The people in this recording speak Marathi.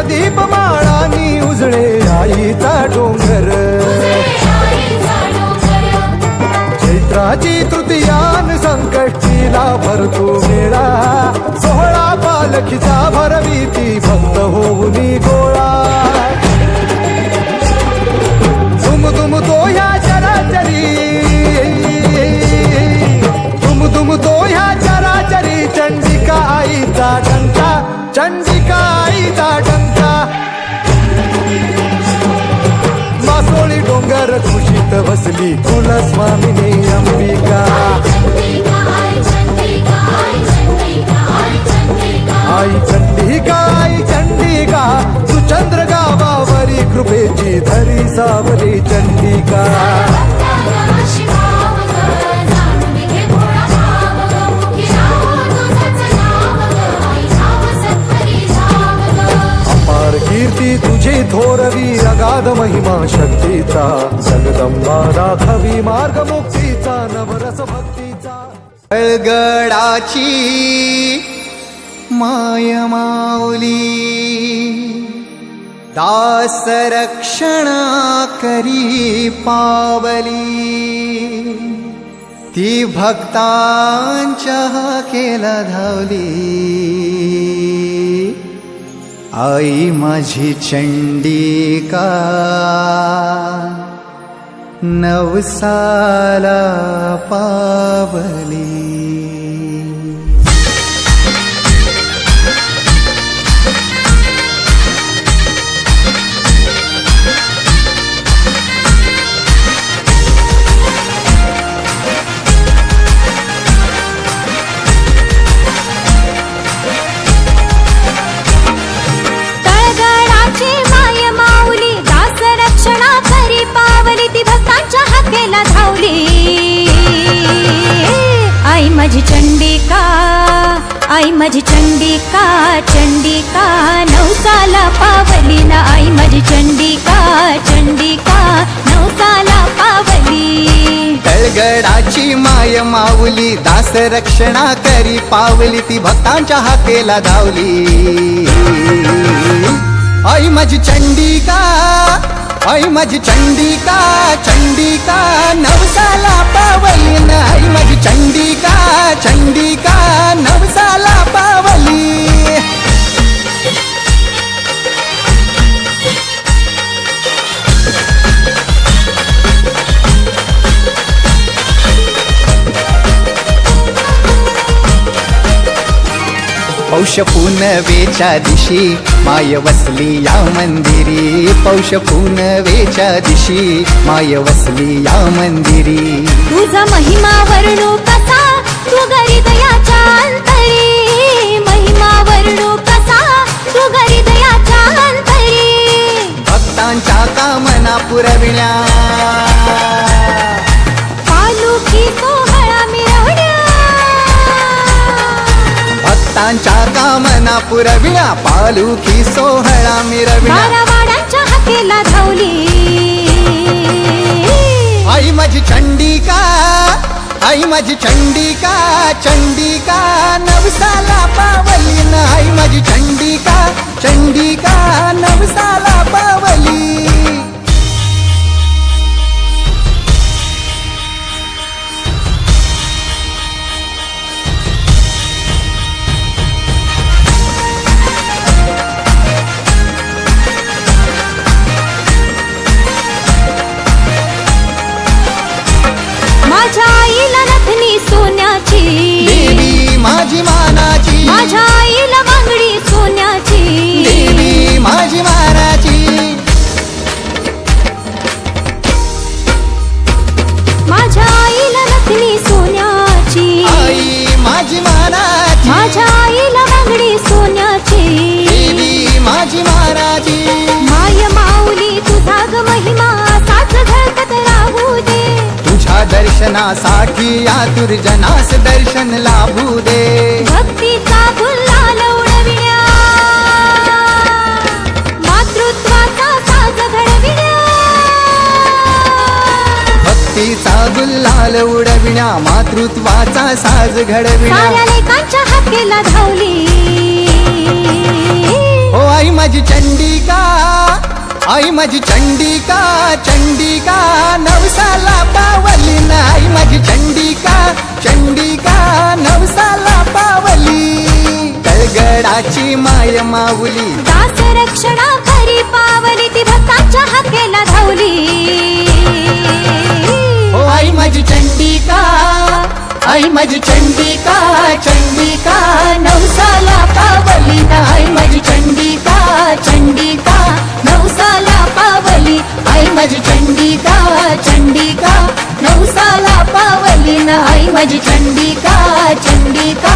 दीपमाळानी उजळे आईचा डोंगर. चैत्राची तृतीयान संकष्टीला भरतो मेळा. सोहळा पालखीचा भरवीती भक्त होऊनी गोळा. खुशीत बसली कुलस्वामिनी अंबिका आई चंडिका आई चंडिका तू चंद्र गावावरी कृपेची धरी सावरी चंडिका शक्तीचा जगदंबा दाखवी मार्ग मुक्तीचा नवरस भक्तीचा गळगडाची माय माऊली दास रक्षणा करी पावली. ती भक्तांच्या केला धावली. आई माझी चंडिका नवसाला पावली. माझी चंडिका आई माझी चंडिका चंडिका नवसाला पावली ना आई माझी चंडिका चंडिका नवसाला पावली. तळगडाची माय माऊली दास रक्षणा करी पावली ती भक्तांच्या हाकेला धावली. आई माझी चंडिका आई माझी चंडिका चंडिका नवसाला पावली. न आई माझी चंडिका चंडिका नवसाला पावली. पौष पुनवेच्या दिशी माय वसली या मंदिरी। पौष पुनवेच्या दिशी माय वसली या मंदिरी। तुझा महिमा वर्णू कसा तू घरी दयाच्या अंतरी। महिमा वर्णू कसा तू घरी दयाच्या अंतरी। भक्तांच्या कामना पुरविण्या भक्तांच्या कामना पुरविण्या पालुखी सोहळा मिरविण्या बारावाड्यांच्या हाकेला धावली. आई माझी चंडिका आई माझी चंडिका चंडिका. माझ्या आईला बांगडी सोन्याची. देवी माझी माझ्या आईला नथनी सोन्याची. आई माझी माझ्या दर्शनासाठी आतुर जनास दर्शन लाभू दे. भक्तीचा गुलाल उडविण्या मातृत्वाचा साज घडविण्या. भक्तीचा गुल्हाल उडविण्या मातृत्वाचा साज घडविण्या. लेकांच्या हाकेला धावली. हो आई माझी चंडिका. आई माझी चंडिका चंडिका नवसाला पावली नाही माझी चंडिका चंडिका नवसाला पावली. तळगडाची माय माऊली. दास रक्षणा खरी पावली ती भक्ताच्या हाकेला धावली. ओ आई माझी चंडिका ऐ माझी चंडिका चंडिका नवसाला पावली ना. आई माझी चंडिका चंडिका नवसाला पावली. ऐ माझी चंडिका चंडिका नवसाला पावली ना. आई माझी चंडिका चंडिका